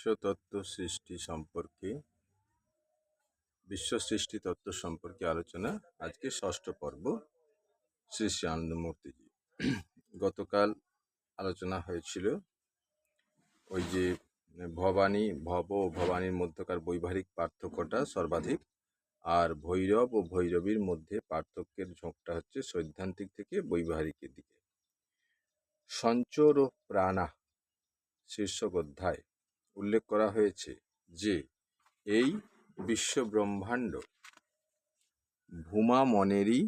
বিশ্বতত্ত্ব সৃষ্টি সম্পর্কে, বিশ্ব সৃষ্টি তত্ত্ব সম্পর্কে আলোচনা আজকে ষষ্ঠ পর্ব, শ্রী শ্রী আনন্দমূর্তিজি গতকাল আলোচনা হয়েছিল ওই যে ভবানী, ভব ও ভবানীর মধ্যকার বৈবাহিক পার্থক্যটা সর্বাধিক আর ভৈরব ও ভৈরবীর মধ্যে পার্থক্যের ঝোঁকটা হচ্ছে সৈদ্ধান্তিক থেকে বৈবাহিকের দিকে। সঞ্চর ও প্রাণা শীর্ষক অধ্যায় উল্লেখ করা হয়েছে যে, এই বিশ্ব ব্রহ্মাণ্ড ভূমা মনেরই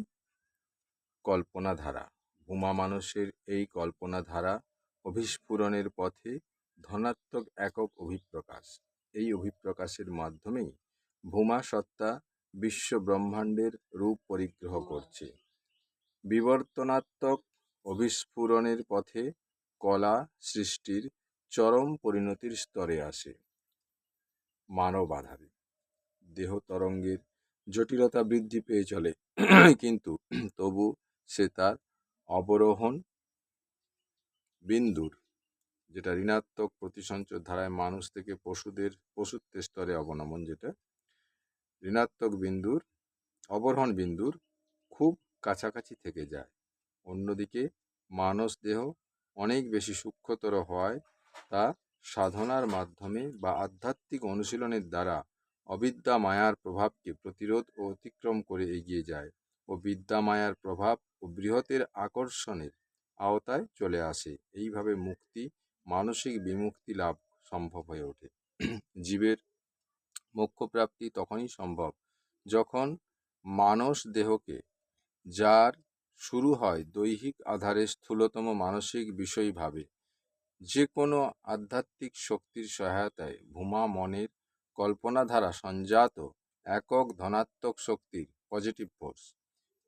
কল্পনাধারা। ভূমা মানুষের এই কল্পনাধারা অভিস্ফুরণের পথে ধনাত্মক একক অভিপ্রকাশ। এই অভিপ্রকাশের মাধ্যমেই ভূমা সত্তা বিশ্ব ব্রহ্মাণ্ডের রূপ পরিগ্রহ করছে। বিবর্তনাত্মক অভিস্ফুরণের পথে কলা সৃষ্টির চরম পরিণতির স্তরে আসে। মানব আধারে। দেহ তরঙ্গের জটিলতা বৃদ্ধি পেয়ে চলে। কিন্তু তবু সে তার অবরোহণ বিন্দুর, যেটা ঋণাত্মক প্রতিসঞ্চর ধারায় মানুষ থেকে পশুদের, পশুত্বের স্তরে অবনমন, যেটা ঋণাত্মক বিন্দুর, অবরোহণ বিন্দুর খুব কাছাকাছি থেকে যায়। অন্যদিকে মানস দেহ অনেক বেশি সূক্ষ্মতর হওয়ায় তা সাধনার মাধ্যমে বা আধ্যাত্মিক অনুশীলনের দ্বারা অবিদ্যা মায়ার প্রভাবকে প্রতিরোধ ও অতিক্রম করে এগিয়ে যায় ও বিদ্যা মায়ার প্রভাব ও বৃহতের আকর্ষণের আওতায় চলে আসে। এইভাবে মুক্তি, মানসিক বিমুক্তি লাভ সম্ভব হয়ে ওঠে। জীবের মোক্ষপ্রাপ্তি তখনই সম্ভব যখন মানস দেহকে, যার শুরু হয় দৈহিক আধারে স্থূলতম মানসিক বিষয় ভাবে যে কোনো আধ্যাত্মিক শক্তির সহায়তায় ভূমা মনের কল্পনাধারা সঞ্জাত একক ধনাত্মক শক্তির পজিটিভ ফোর্স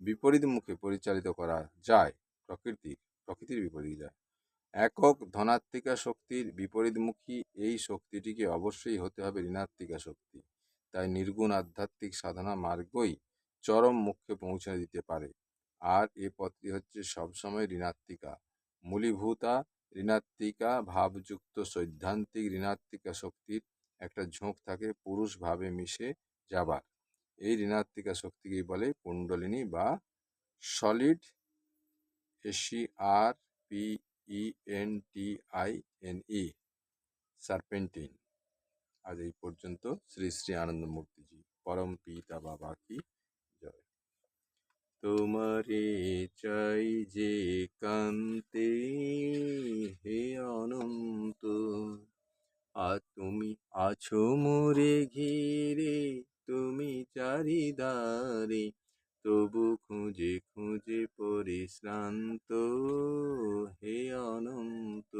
বিপরীত মুখে পরিচালিত করা যায় প্রকৃতির প্রকৃতির বিপরীত যায়। একক ধনাত্মিকা শক্তির বিপরীতমুখী এই শক্তিটিকে অবশ্যই হতে হবে ঋণাত্মিকা শক্তি। তাই নির্গুণ আধ্যাত্মিক সাধনা মার্গই চরম মুখে পৌঁছে দিতে পারে। আর এ পথটি হচ্ছে সবসময় ঋণাত্মিকা, মূলীভূতা ঋণাত্মিকা, ভাবযুক্ত, সৈদ্ধান্তিক, ঋণাত্মিকা শক্তির একটা ঝোঁক থাকে পুরুষ ভাবে মিশে যাবার। এই ঋণাত্মিকা শক্তিকেই বলে কুণ্ডলিনী বা solid S E R P E N T I N E serpentine. আজ এই পর্যন্ত শ্রী শ্রী আনন্দমূর্তিজি পরম পিতা বাবা কি জয়। তোমারে চাই যে কান্তে আছো মোরে ঘিরে তুমি চারিদারে তবু খুঁজে খুঁজে পরিশ্রান্ত হে অনন্ত।